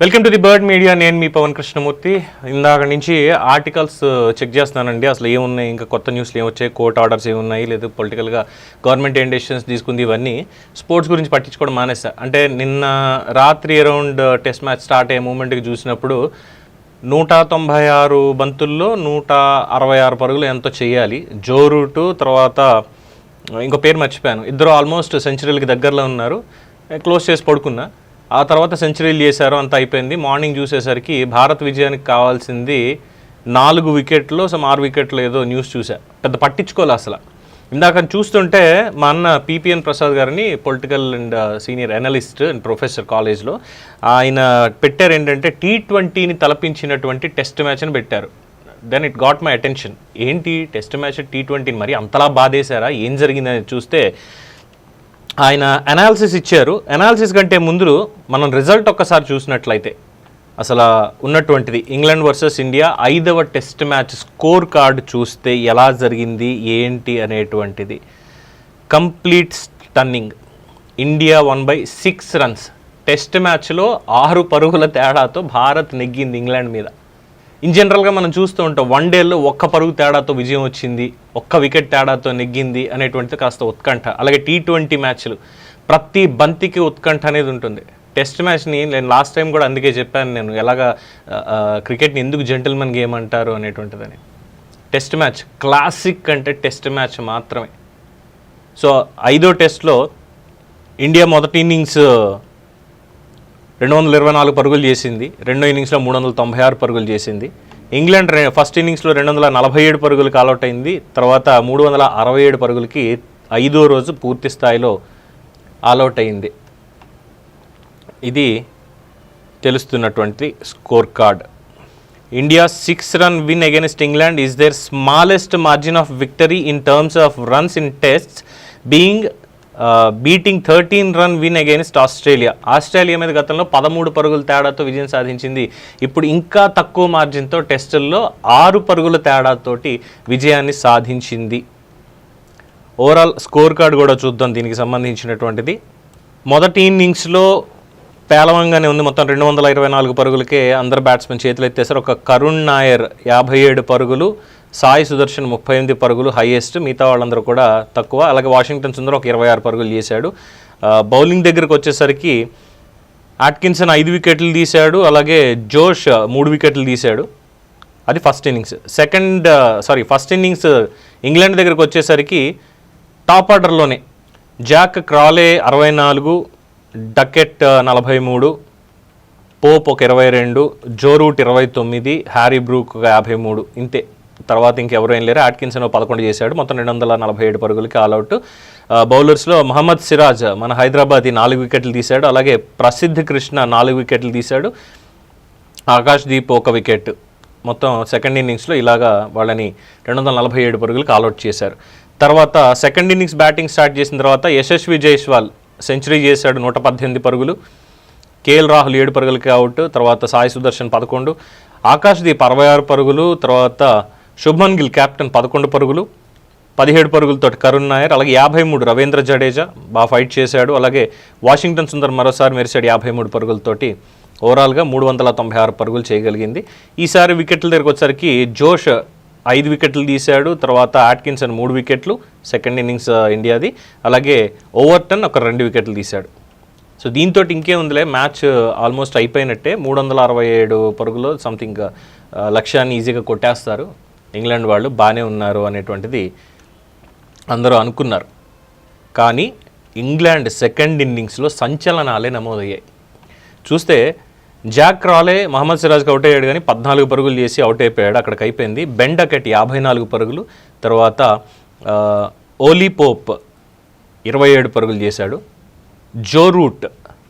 Welcome to the bird media. నేను మీ పవన్ కృష్ణమూర్తి. ఇందాక నుంచి ఆర్టికల్స్ uh, చెక్ చేస్తున్నానండి. అసలు ఏమున్నాయి? ఇంకా కొత్త న్యూస్లు ఏమొచ్చాయి కోర్ట్ ఆర్డర్స్ ఏమున్నాయి? లేదా పొలిటికల్గా గవర్నమెంట్ ఏం డెసిషన్స్ తీసుకుంది? ఇవన్నీ స్పోర్ట్స్ గురించి పట్టించుకోవడం మానేసా. అంటే నిన్న రాత్రి around uh, test match start అయ్యే మూమెంట్కి చూసినప్పుడు నూట తొంభై ఆరు బంతుల్లో నూట అరవై ఆరు పరుగులు ఎంతో చేయాలి. జో రూటు తర్వాత ఇంకో పేరు మర్చిపోయాను. ఇద్దరు ఆల్మోస్ట్ సెంచరీలకి దగ్గరలో ఉన్నారు. క్లోజ్ చేసి పడుకున్నా. ఆ తర్వాత సెంచరీలు చేశారు అంత అయిపోయింది. మార్నింగ్ చూసేసరికి భారత్ విజయానికి కావాల్సింది నాలుగు వికెట్లు సమ్ ఆరు వికెట్లు ఏదో న్యూస్ చూసా పెద్ద పట్టించుకోలే అసలు. ఇందాక చూస్తుంటే మా అన్న పిపిఎన్ ప్రసాద్ గారిని political and senior analyst and professor కాలేజ్లో ఆయన పెట్టారు ఏంటంటే టీ ట్వంటీని తలపించినటువంటి టెస్ట్ మ్యాచ్ అని పెట్టారు. Then it got my attention. ఏంటి? టెస్ట్ మ్యాచ్ టీ ట్వంటీని మరి అంతలా బాధేశారా? ఏం జరిగిందని చూస్తే ఆయన అనాలిసిస్ ఇచ్చారు. అనాలిసిస్ కంటే ముందు మనం రిజల్ట్ ఒక్కసారి చూసినట్లయితే అసలు ఉన్నటువంటిది ఇంగ్లాండ్ వర్సెస్ ఇండియా ఐదవ టెస్ట్ మ్యాచ్ స్కోర్ కార్డు చూస్తే ఎలా జరిగింది ఏంటి అనేటువంటిది. Complete stunning India one by six runs test మ్యాచ్లో ఆరు పరుగుల తేడాతో భారత్ నెగ్గింది ఇంగ్లాండ్ మీద. ఇన్ జనరల్గా మనం చూస్తూ ఉంటాం వన్ డేలో ఒక్క పరుగు తేడాతో విజయం వచ్చింది ఒక్క వికెట్ తేడాతో నెగ్గింది అనేటువంటిది కాస్త ఉత్కంఠ. అలాగే టీ ట్వంటీ మ్యాచ్లు ప్రతి బంతికి ఉత్కంఠ అనేది ఉంటుంది. టెస్ట్ మ్యాచ్ని నేను లాస్ట్ టైం కూడా అందుకే చెప్పాను నేను ఎలాగా క్రికెట్ని ఎందుకు జెంటిల్మెన్ గేమ్ అంటారు అనేటువంటిదని. టెస్ట్ మ్యాచ్ క్లాసిక్ అంటే టెస్ట్ మ్యాచ్ మాత్రమే. సో ఐదో టెస్ట్లో ఇండియా మొదటి ఇన్నింగ్స్ రెండు వందల ఇరవై నాలుగు పరుగులు చేసింది. రెండో ఇన్నింగ్స్లో మూడు వందల తొంభై ఆరు పరుగులు చేసింది. ఇంగ్లాండ్ ఫస్ట్ ఇన్నింగ్స్లో రెండు వందల నలభై ఏడు పరుగులు కాలౌట్ అయింది. తర్వాత మూడు వందల అరవై ఏడు పరుగులకి ఐదో రోజు పూర్తి స్థాయిలో ఆల్అౌట్ అయింది. ఇది తెలుస్తున్నటువంటి score card India six run win against England is their smallest margin of victory in terms of runs in tests being beating thirteen run win against Australia Australia మీద గతంలో పదమూడు పరుగుల తేడాతో విజయం సాధించింది. ఇప్పుడు ఇంకా తక్కువ మార్జిన్తో టెస్టుల్లో ఆరు పరుగుల తేడాతోటి విజయాన్ని సాధించింది. ఓవరాల్ స్కోర్ కార్డ్ కూడా చూద్దాం దీనికి సంబంధించినటువంటిది. మొదటి ఇన్నింగ్స్లో పేలవంగానే ఉంది. మొత్తం రెండు వందల ఇరవై నాలుగు పరుగులకే అందరు బ్యాట్స్మెన్ చేతులు ఎత్తేసారు ఒక కరుణ్ నాయర్ యాభై ఏడు పరుగులు సాయి సుదర్శన్ ముప్పై ఎనిమిది పరుగులు హైయెస్ట్ మిగతా వాళ్ళందరూ కూడా తక్కువ. అలాగే వాషింగ్టన్ సుందర్ ఒక ఇరవై ఆరు పరుగులు చేశాడు. బౌలింగ్ దగ్గరకు వచ్చేసరికి ఆట్కిన్సన్ ఐదు వికెట్లు తీశాడు అలాగే జోష్ మూడు వికెట్లు తీశాడు. అది first innings. Second sorry first innings England దగ్గరకు వచ్చేసరికి టాప్ ఆర్డర్లోనే జాక్ క్రాలే అరవై నాలుగు డకెట్ నలభై మూడు పోప్ ఒక ఇరవై రెండు జోరూట్ ఇరవై తొమ్మిది హ్యారీ బ్రూక్ ఒక యాభై మూడు. ఇంతే. తర్వాత ఇంకెవరు ఏం లేరు. ఆట్కిన్సన్ పదకొండు చేశాడు. మొత్తం రెండు వందల నలభై ఏడు పరుగులకి ఆల్అవుట్ బౌలర్స్లో మహమ్మద్ సిరాజ్ మన హైదరాబాద్ నాలుగు వికెట్లు తీశాడు. అలాగే ప్రసిద్ధ్ కృష్ణ నాలుగు వికెట్లు తీశాడు. ఆకాష్ దీప్ ఒక వికెట్. మొత్తం సెకండ్ ఇన్నింగ్స్లో ఇలాగా వాళ్ళని రెండు వందల నలభై ఏడు పరుగులకు ఆల్అౌట్ చేశారు. తర్వాత సెకండ్ ఇన్నింగ్స్ బ్యాటింగ్ స్టార్ట్ చేసిన తర్వాత యశస్వి జైస్వాల్ సెంచరీ చేశాడు నూట పద్దెనిమిది పరుగులు. కేఎల్ రాహుల్ ఏడు పరుగులకి అవుట్ తర్వాత సాయి సుదర్శన్ పదకొండు. ఆకాష్ దీప్ అరవై ఆరు పరుగులు. తర్వాత శుభ్మన్ గిల్ కెప్టెన్ పదకొండు పరుగులు పదిహేడు పరుగులతో కరుణ్ నాయర్ అలాగే యాభై మూడు రవీంద్ర జడేజా బాగా ఫైట్ చేశాడు. అలాగే వాషింగ్టన్ సుందర్ మరోసారి మెరిశాడు యాభై మూడు పరుగులతోటి ఓవరాల్గా మూడు వందల తొంభై ఆరు పరుగులు చేయగలిగింది. ఈసారి వికెట్ల దగ్గరకు వచ్చేసరికి జోష్ ఐదు వికెట్లు తీశాడు తర్వాత ఆట్కిన్సన్ మూడు వికెట్లు సెకండ్ ఇన్నింగ్స్ ఇండియాది. అలాగే ఓవర్టన్ ఒక రెండు వికెట్లు తీశాడు. సో దీంతో ఇంకేముందిలే మ్యాచ్ ఆల్మోస్ట్ అయిపోయినట్టే. మూడు వందల అరవై ఏడు పరుగులో సంథింగ్ లక్ష్యాన్ని ఈజీగా కొట్టేస్తారు. ఇంగ్లాండ్ వాళ్ళు బాగానే ఉన్నారు అనేటువంటిది అందరూ అనుకున్నారు. కానీ ఇంగ్లాండ్ సెకండ్ ఇన్నింగ్స్లో సంచలనాలే నమోదయ్యాయి. చూస్తే జాక్ రాలే మహమ్మద్ సిరాజ్కి అవుట్ అయ్యాడు కానీ పద్నాలుగు పరుగులు చేసి అవుట్ అయిపోయాడు అక్కడికి అయిపోయింది. బెండకెట్ యాభై నాలుగు పరుగులు తర్వాత ఆ, ఓలీ పోప్ ఇరవై ఏడు పరుగులు చేశాడు. జో రూట్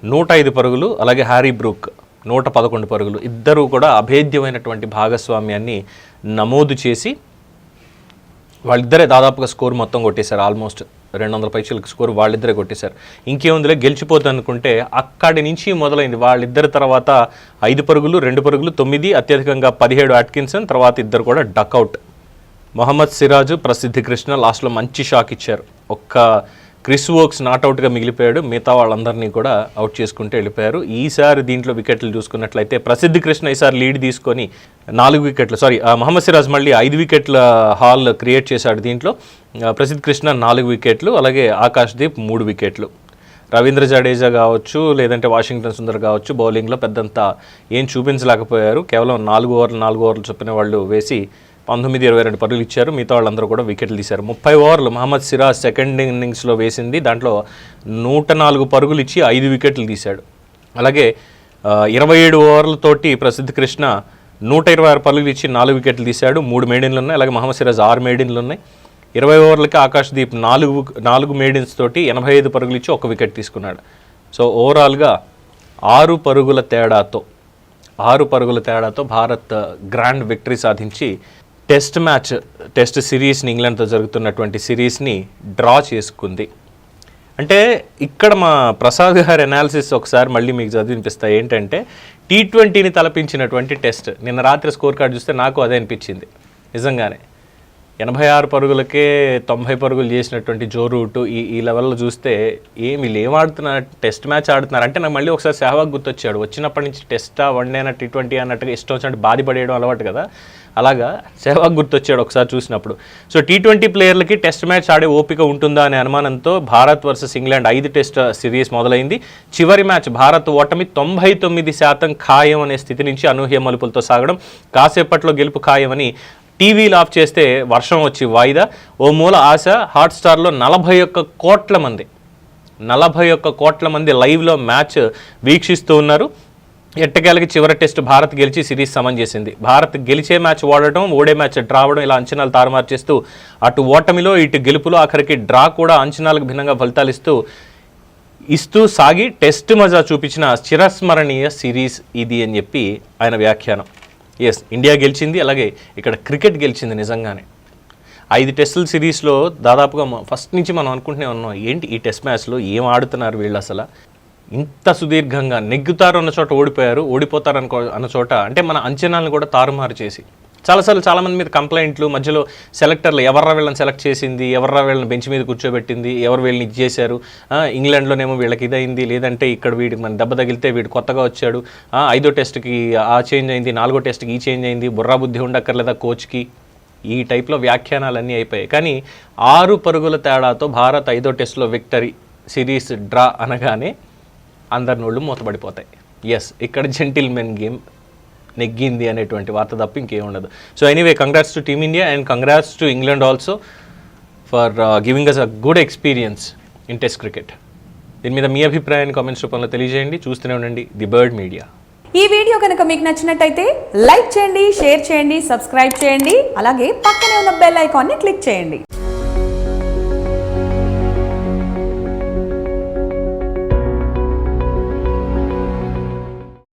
నూట ఐదు పరుగులు అలాగే హ్యారీ బ్రూక్ నూట పదకొండు పరుగులు. ఇద్దరూ కూడా అభేద్యమైనటువంటి భాగస్వామ్యాన్ని నమోదు చేసి వాళ్ళిద్దరే దాదాపుగా స్కోర్ మొత్తం కొట్టేశారు. ఆల్మోస్ట్ రెండు వందల పైచలకు స్కోర్ వాళ్ళిద్దరే కొట్టేశారు. ఇంకేముందిలే గెలిచిపోతుంది అనుకుంటే అక్కడి నుంచి మొదలైంది. వాళ్ళిద్దరి తర్వాత ఐదు పరుగులు రెండు పరుగులు తొమ్మిది అత్యధికంగా పదిహేడు అట్కిన్సన్ తర్వాత ఇద్దరు కూడా డక్అవుట్. మొహమ్మద్ సిరాజు ప్రసిద్ధి కృష్ణ లాస్ట్లో మంచి షాక్ ఇచ్చారు. ఒక్క క్రిస్ వోక్స్ నాట్అవుట్గా మిగిలిపోయాడు. మిగతా వాళ్ళందరినీ కూడా అవుట్ చేసుకుంటూ వెళ్ళిపోయారు. ఈసారి దీంట్లో వికెట్లు చూసుకున్నట్లయితే ప్రసిద్ధి కృష్ణ ఈసారి లీడ్ తీసుకొని నాలుగు వికెట్లు సారీ మహమ్మద్ సిరాజ్ మళ్ళీ ఐదు వికెట్ల హాల్ క్రియేట్ చేశాడు దీంట్లో. ప్రసిద్ధ ప్రసిద్ధ్ కృష్ణ నాలుగు వికెట్లు అలాగే ఆకాష్ దీప్ మూడు వికెట్లు. రవీంద్ర జడేజా కావచ్చు లేదంటే వాషింగ్టన్ సుందర్ కావచ్చు బౌలింగ్లో పెద్దంత ఏం చూపించలేకపోయారు. కేవలం నాలుగు ఓవర్లు నాలుగు ఓవర్లు చొప్పున వాళ్ళు వేసి పంతొమ్మిది ఇరవై రెండు పరుగులు ఇచ్చారు. మిగతా వాళ్ళందరూ కూడా వికెట్లు తీశారు. ముప్పై ఓవర్లు మహమ్మద్ సిరాజ్ సెకండ్ ఇన్నింగ్స్లో వేసింది. దాంట్లో నూట నాలుగు పరుగులు ఇచ్చి ఐదు వికెట్లు తీశాడు. అలాగే ఇరవై ఏడు ఓవర్లతోటి ప్రసిద్ధ కృష్ణ నూట ఇరవై ఆరు పరుగులు ఇచ్చి నాలుగు వికెట్లు తీశాడు. మూడు మేడిన్లు ఉన్నాయి. అలాగే మహమ్మద్ సిరాజ్ ఆరు మేడిన్లు ఉన్నాయి. ఇరవై ఓవర్లకి ఆకాష్ దీప్ నాలుగు నాలుగు మేడిన్స్ తోటి ఎనభై ఐదు పరుగులు ఇచ్చి ఒక వికెట్ తీసుకున్నాడు. సో ఓవరాల్గా ఆరు పరుగుల తేడాతో ఆరు పరుగుల తేడాతో భారత్ గ్రాండ్ విక్టరీ సాధించి టెస్ట్ మ్యాచ్ టెస్ట్ సిరీస్ని ఇంగ్లాండ్తో జరుగుతున్నటువంటి సిరీస్ని డ్రా చేసుకుంది. అంటే ఇక్కడ మా ప్రసాద్ గారి అనాలిసిస్ ఒకసారి మళ్ళీ మీకు చదివినిపిస్తా ఏంటంటే టీ ట్వంటీని తలపించినటువంటి టెస్ట్. నిన్న రాత్రి స్కోర్ కార్డ్ చూస్తే నాకు అదే అనిపించింది. నిజంగానే. ఎనభై ఆరు పరుగులకే తొంభై పరుగులు చేసినటువంటి జో రూట్ ఈ ఈ లెవెల్లో చూస్తే ఏమి వీళ్ళు ఏం ఆడుతున్నారు టెస్ట్ మ్యాచ్ ఆడుతున్నారు. అంటే నాకు మళ్ళీ ఒకసారి సెహవాగ్ గుర్తొచ్చాడు. వచ్చినప్పటి నుంచి టెస్టా వన్ డే టీ ట్వంటీ అన్నట్టుగా ఇష్టం వచ్చినట్టు బాధపడేయడం అలవాటు కదా. అలాగా సెహవాగ్ గుర్తొచ్చాడు ఒకసారి చూసినప్పుడు. సో టీ ట్వంటీ ప్లేయర్లకి టెస్ట్ మ్యాచ్ ఆడే ఓపిక ఉంటుందా అనే అనుమానంతో భారత్ వర్సెస్ ఇంగ్లాండ్ ఐదు టెస్ట్ సిరీస్ మొదలైంది. చివరి మ్యాచ్ భారత్ ఓటమి తొంభై తొమ్మిది శాతం ఖాయం అనే స్థితి నుంచి అనూహ్య మలుపులతో సాగడం కాసేపట్లో గెలుపు ఖాయమని టీవీలు ఆఫ్ చేస్తే వర్షం వచ్చి వాయిదా. ఓ మూల ఆశ హాట్స్టార్లో నలభై ఒక్క కోట్ల మంది. నలభై ఒక్క కోట్ల మంది లైవ్లో మ్యాచ్ వీక్షిస్తూ ఉన్నారు. ఎట్టకేలకి చివరి టెస్ట్ భారత్ గెలిచి సిరీస్ సమన్ చేసింది. భారత్ గెలిచే మ్యాచ్ ఓడటం ఓడే మ్యాచ్ డ్రా అవడం ఇలా అంచనాలు తారుమారు చేస్తూ అటు ఓటమిలో ఇటు గెలుపులో ఆఖరికి డ్రా కూడా అంచనాలకు భిన్నంగా ఫలితాలు ఇస్తూ ఇస్తూ సాగి టెస్ట్ మజా చూపించిన చిరస్మరణీయ సిరీస్ ఇది అని చెప్పి ఆయన వ్యాఖ్యానం. ఎస్ ఇండియా గెలిచింది అలాగే ఇక్కడ క్రికెట్ గెలిచింది నిజంగానే. ఐదు టెస్టుల సిరీస్లో దాదాపుగా ఫస్ట్ నుంచి మనం అనుకుంటూనే ఉన్నాం ఏంటి ఈ టెస్ట్ మ్యాచ్లో ఏం ఆడుతున్నారు వీళ్ళు అసలు? ఇంత సుదీర్ఘంగా నెగ్గుతారు అన్న చోట ఓడిపోయారు ఓడిపోతారు అనుకో అన్న చోట అంటే మన అంచనాలను కూడా తారుమారు చేసి. చాలాసార్లు చాలామంది మీద కంప్లైంట్లు మధ్యలో సెలెక్టర్లు ఎవర్రా వీళ్ళని సెలెక్ట్ చేసింది ఎవర్రా వీళ్ళని బెంచ్ మీద కూర్చోబెట్టింది ఎవరు వీళ్ళని ఇది చేశారు? ఇంగ్లాండ్లోనేమో వీళ్ళకి ఇదైంది లేదంటే ఇక్కడ వీడికి మన దెబ్బ తగిలితే వీడు కొత్తగా వచ్చాడు. ఐదో టెస్ట్కి ఆ చేంజ్ అయింది నాలుగో టెస్ట్కి ఈ చేంజ్ అయింది బుర్రా బుద్ధి ఉండక్కర్లేదా కోచ్కి? ఈ టైప్లో వ్యాఖ్యానాలన్నీ అయిపోయాయి. కానీ ఆరు పరుగుల తేడాతో భారత్ ఐదో టెస్ట్లో విక్టరీ సిరీస్ డ్రా అనగానే అందరి నోళ్ళు మూతపడిపోతాయి ఎస్ ఇక్కడ జెంటిల్మెన్ గేమ్ నెగ్గింది అనేటువంటి వార్త తప్ప ఇంకేం ఉండదు. So anyway congrats to team India and congrats to England also for giving us a good experience in test cricket దీని మీద మీ అభిప్రాయాన్ని కామెంట్స్ రూపంలో తెలియజేయండి. చూస్తూనే ఉండండి. ది బర్డ్ మీడియా ఈ వీడియో కనుక మీకు నచ్చినట్టయితే లైక్ చేయండి షేర్ చేయండి సబ్స్క్రైబ్ చేయండి. అలాగే పక్కనే ఉన్న బెల్ ఐకాన్ని క్లిక్ చేయండి.